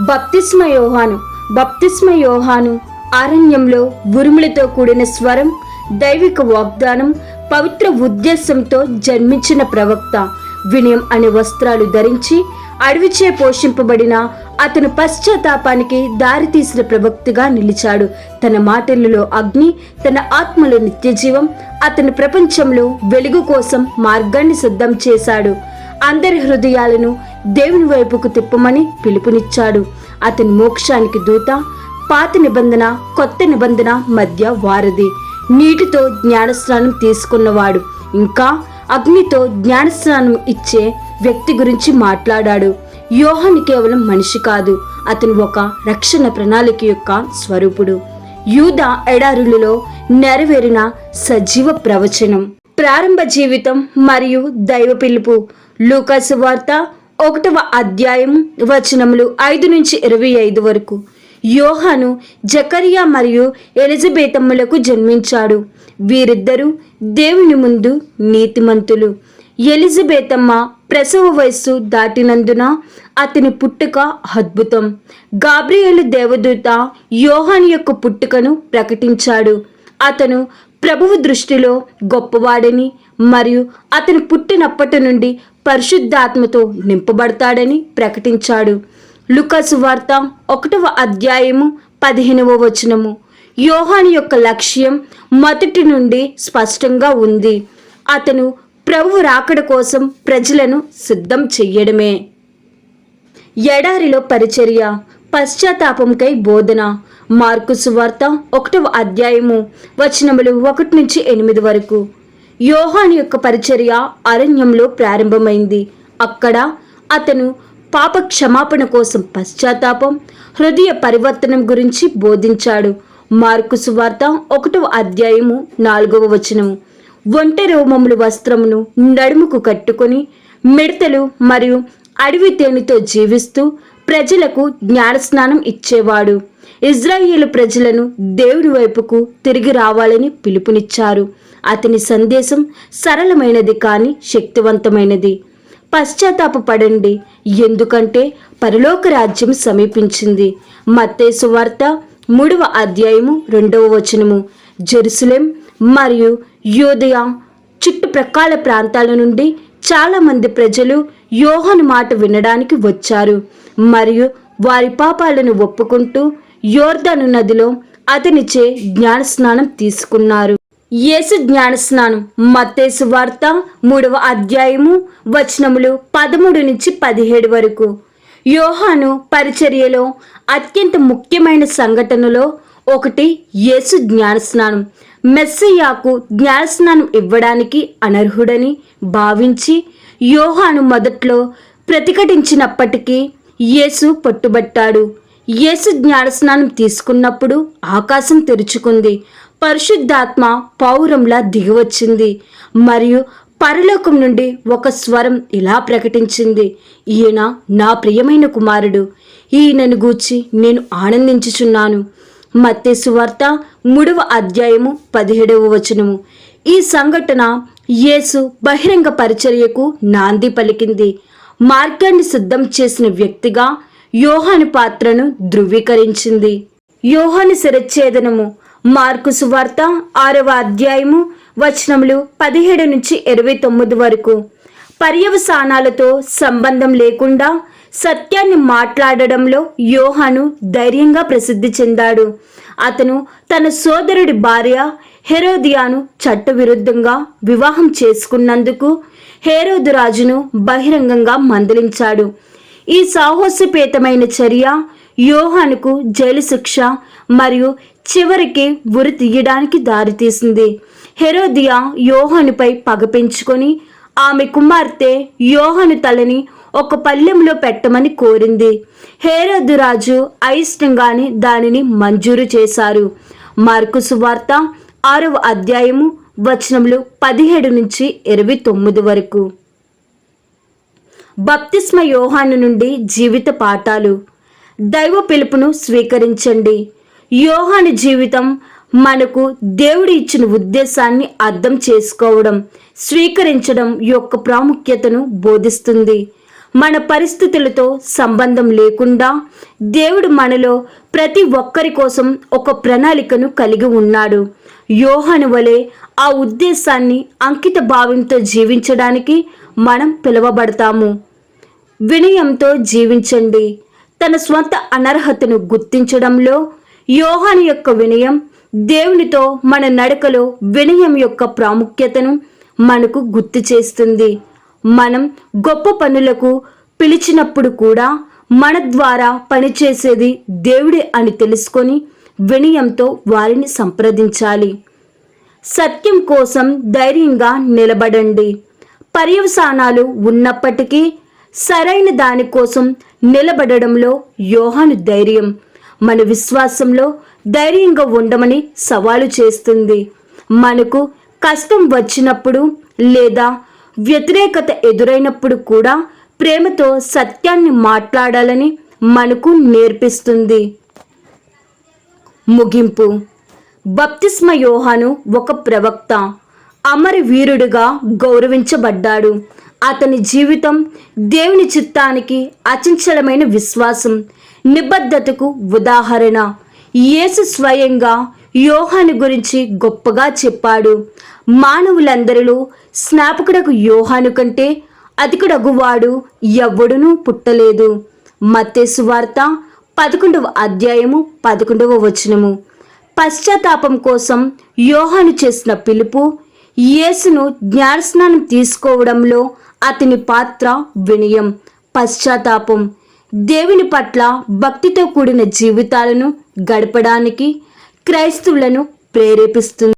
బప్తిస్మ యోహాను బప్తిస్మ యోహాను అరణ్యంలో ఉరుములతో కూడిన స్వరం దైవిక వాగ్దానం పవిత్ర ఉద్దేశంతో జన్మించిన ప్రవక్త. వినయం అనే వస్త్రాలు ధరించి అడవిచే పోషింపబడిన అతను పశ్చాత్తాపానికి దారితీసిన ప్రవక్తిగా నిలిచాడు. తన మాటలలో అగ్ని తన ఆత్మలో నిత్యజీవం అతని ప్రపంచంలో వెలుగు కోసం మార్గాన్ని సిద్ధం చేశాడు. అందరి హృదయాలను దేవుని వైపుకు తిప్పమని పిలుపునిచ్చాడు. అతని మోక్షానికి దూత పాత నిబంధన కొత్త నిబంధన మధ్య వారధి. నీటితో జ్ఞానస్నానం తీసుకున్నవాడు. ఇంకా అగ్నితో జ్ఞానస్నానం ఇచ్చే వ్యక్తి గురించి మాట్లాడాడు. యోహాని కేవలం మనిషి కాదు అతను ఒక రక్షణ ప్రణాళిక యొక్క స్వరూపుడు. యూద ఎడారులలో నెరవేరిన సజీవ ప్రవచనం. ప్రారంభ జీవితం మరియు దైవ పిలుపు. లూకాసు వార్త ఒకటవ అధ్యాయం వచనములు ఐదు నుంచి ఇరవై ఐదు వరకు. యోహాను జకరియా మరియు ఎలిజబేతమ్మలకు జన్మించాడు. వీరిద్దరూ దేవుని ముందు నీతిమంతులు. ఎలిజబెతమ్మ ప్రసవ వయస్సు దాటినందున అతని పుట్టుక అద్భుతం. గాబ్రియేలు దేవదూత యోహాన్ యొక్క పుట్టుకను ప్రకటించాడు. అతను ప్రభువు దృష్టిలో గొప్పవాడని మరియు అతను పుట్టినప్పటి నుండి పరిశుద్ధాత్మతో నింపబడతాడని ప్రకటించాడు. లుకసు వార్త ఒకటవ అధ్యాయము పదిహేనవ వచనము. యోహాన్ యొక్క లక్ష్యం మొదటి నుండి స్పష్టంగా ఉంది. అతను ప్రభువు రాకడ కోసం ప్రజలను సిద్ధం చెయ్యడమే. ఎడారిలో పరిచర్య పశ్చాత్తాపంకై బోధన. మార్కు సువార్త ఒకటవ అధ్యాయము వచనములు ఒకటి నుంచి ఎనిమిది వరకు. యోహాను యొక్క పరిచర్య అరణ్యంలో ప్రారంభమైంది. అక్కడ అతను పాప క్షమాపణ కోసం పశ్చాత్తాపం హృదయ పరివర్తనం గురించి బోధించాడు. మార్కు సువార్త ఒకటవ అధ్యాయము నాలుగవ వచనము. ఒంటె రోమములు వస్త్రమును నడుముకు కట్టుకొని మిడతలు మరియు అడవి తేనెతో జీవిస్తూ ప్రజలకు జ్ఞానస్నానం ఇచ్చేవాడు. ఇజ్రాయేలు ప్రజలను దేవుని వైపుకు తిరిగి రావాలని పిలుపునిచ్చారు. అతని సందేశం సరళమైనది కానీ శక్తివంతమైనది. పశ్చాత్తాపపడండి ఎందుకంటే పరలోక రాజ్యం సమీపించింది. మత్తేసు వార్త మూడవ అధ్యాయము రెండవ వచనము. జెరుసలేం మరియు యోదయ చుట్టుప్రక్కల ప్రాంతాల నుండి చాలామంది ప్రజలు యోహను మాట వినడానికి వచ్చారు. మరియు వారి పాపాలను ఒప్పుకుంటూ యోర్ధను నదిలో అతనిచే జ్ఞానస్నానం తీసుకున్నారు. యేసు జ్ఞానస్నానం. మత్తేసు వార్త మూడవ అధ్యాయము వచనములు పదమూడు నుంచి పదిహేడు వరకు. యోహాను పరిచర్యలో అత్యంత ముఖ్యమైన సంఘటనలో ఒకటి యేసు జ్ఞానస్నానం. మెస్సయ్యాకు జ్ఞానస్నానం ఇవ్వడానికి అనర్హుడని భావించి యోహాను మొదట్లో ప్రతిఘటించినప్పటికీ యేసు పట్టుబట్టాడు. యేసు జ్ఞానస్నానం తీసుకున్నప్పుడు ఆకాశం తెరుచుకుంది. పరిశుద్ధాత్మ పౌరంలా దిగివచ్చింది. మరియు పరలోకం నుండి ఒక స్వరం ఇలా ప్రకటించింది. ఈయన నా ప్రియమైన కుమారుడు ఈయనను గూర్చి నేను ఆనందించుచున్నాను. మత్తేసు వార్త మూడవ అధ్యాయము పదిహేడవ వచనము. ఈ సంఘటన యేసు బహిరంగ పరిచర్యకు నాంది పలికింది. మార్గాన్ని సిద్ధం చేసిన వ్యక్తిగా యోహాను పాత్రను ధృవీకరించింది. యోహాను శిరచ్ఛేదనము మార్కు సువార్త ఆరవ అధ్యాయము వచనములు పదిహేడు నుంచి ఇరవై తొమ్మిది వరకు. పర్యవసానాలతో సంబంధం లేకుండా సత్యాన్ని మాట్లాడడంలో యోహాను ధైర్యంగా ప్రసిద్ధి చెందాడు. అతను తన సోదరుడి భార్య హెరోదియాను చట్టవిరుద్ధంగా వివాహం చేసుకున్నందుకు హేరోదు రాజును బహిరంగంగా మందలించాడు. ఈ సాహసపేతమైన చర్య యోహానుకు జైలు శిక్ష మరియు చివరికి ఉరి తీయడానికి దారితీసింది హెరోదియా యోహానుపై పగ పెంచుకొని ఆమె కుమార్తె యోహను తలని ఒక పల్లెంలో పెట్టమని కోరింది. హేరోదు రాజు అయిష్టంగానే దానిని మంజూరు చేశారు. మార్కు సువార్త ఆరవ అధ్యాయము వచనములు పదిహేడు నుంచి ఇరవై తొమ్మిది వరకు. బప్తిస్మ యోహాను నుండి జీవిత పాఠాలు. దైవ పిలుపును స్వీకరించండి. యోహాను జీవితం మనకు దేవుడు ఇచ్చిన ఉద్దేశాన్ని అర్థం చేసుకోవడం స్వీకరించడం యొక్క ప్రాముఖ్యతను బోధిస్తుంది. మన పరిస్థితులతో సంబంధం లేకుండా దేవుడు మనలో ప్రతి ఒక్కరి కోసం ఒక ప్రణాళికను కలిగి ఉన్నాడు. యోహను వలె ఆ ఉద్దేశాన్ని అంకిత భావంతో జీవించడానికి మనం పిలువబడతాము. వినయంతో జీవించండి. తన స్వంత అనర్హతను గుర్తించడంలో యోహాను యొక్క వినయం దేవునితో మన నడకలో వినయం యొక్క ప్రాముఖ్యతను మనకు గుర్తు చేస్తుంది. మనం గొప్ప పనులకు పిలిచినప్పుడు కూడా మన ద్వారా పనిచేసేది దేవుడే అని తెలుసుకొని వినయంతో వారిని సంప్రదించాలి. సత్యం కోసం ధైర్యంగా నిలబడండి. పర్యవసానాలు ఉన్నప్పటికీ సరైన దానికోసం నిలబడడంలో యోహాను ధైర్యం. మన విశ్వాసంలో ధైర్యంగా ఉండమని సవాలు చేస్తుంది. మనకు కష్టం వచ్చినప్పుడు లేదా వ్యతిరేకత ఎదురైనప్పుడు కూడా ప్రేమతో సత్యాన్ని మాట్లాడాలని మనకు నేర్పిస్తుంది. ముగింపు. బప్తిస్మ యోహాను ఒక ప్రవక్త. అమర వీరుడుగా గౌరవించబడ్డాడు. అతని జీవితం దేవుని చిత్తానికి అచంచలమైన విశ్వాసం నిబద్ధతకు ఉదాహరణ. యేసు స్వయంగా యోహాను గురించి గొప్పగా చెప్పాడు. మానవులందరిలో స్నాపకుడకు యోహాను కంటే అతికుడగువాడు ఎవ్వడునూ పుట్టలేదు. మత్తేసు వార్త పదకొండవ అధ్యాయము పదకొండవ వచనము. పశ్చాత్తాపం కోసం యోహాను చేసిన పిలుపు యేసును జ్ఞానస్నానం తీసుకోవడంలో అతని పాత్ర వినయం పశ్చాత్తాపం. దేవుని పట్ల భక్తితో కూడిన జీవితాలను గడపడానికి క్రైస్తవులను ప్రేరేపిస్తుంది.